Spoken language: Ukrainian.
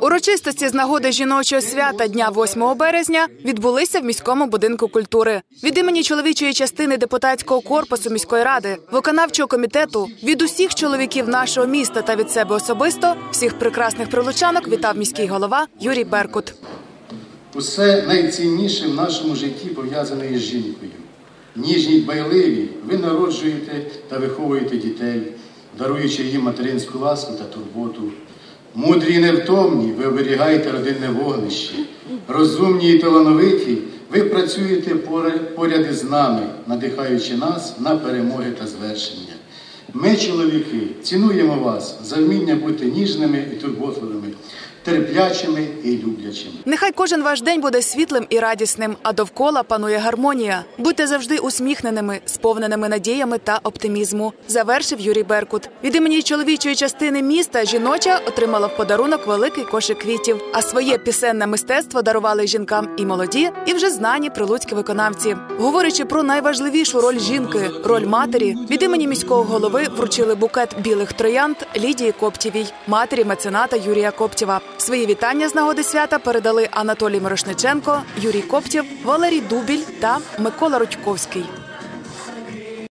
Урочистості з нагоди жіночого свята дня 8 березня відбулися в міському будинку культури. Від імені чоловічої частини депутатського корпусу міської ради, виконавчого комітету, від усіх чоловіків нашого міста та від себе особисто всіх прекрасних прилучанок вітав міський голова Юрій Беркут. Усе найцінніше в нашому житті пов'язане із жінкою. Ніжні й байливі ви народжуєте та виховуєте дітей, даруючи їм материнську ласку та турботу. Мудрі невтомні ви оберігаєте родинне вогнище. Розумні і талановиті ви працюєте поряд із нами, надихаючи нас на перемоги та звершення. Ми, чоловіки, цінуємо вас за вміння бути ніжними і турботливими, терплячими і люблячими. Нехай кожен ваш день буде світлим і радісним, а довкола панує гармонія. Будьте завжди усміхненими, сповненими надіями та оптимізму. Завершив Юрій Беркут. Від імені чоловічої частини міста жіноча отримала в подарунок великий кошик квітів. А своє пісенне мистецтво дарували жінкам і молоді, і вже знані прилуцькі виконавці. Говорячи про найважливішу роль жінки, роль матері, від імені міського голови вручили букет білих троянд Лідії Коптєвій, матері мецената Юрія Коптєва. Свої вітання з нагоди свята передали Анатолій Мирошниченко, Юрій Коптєв, Валерій Дубіль та Микола Рудьковський.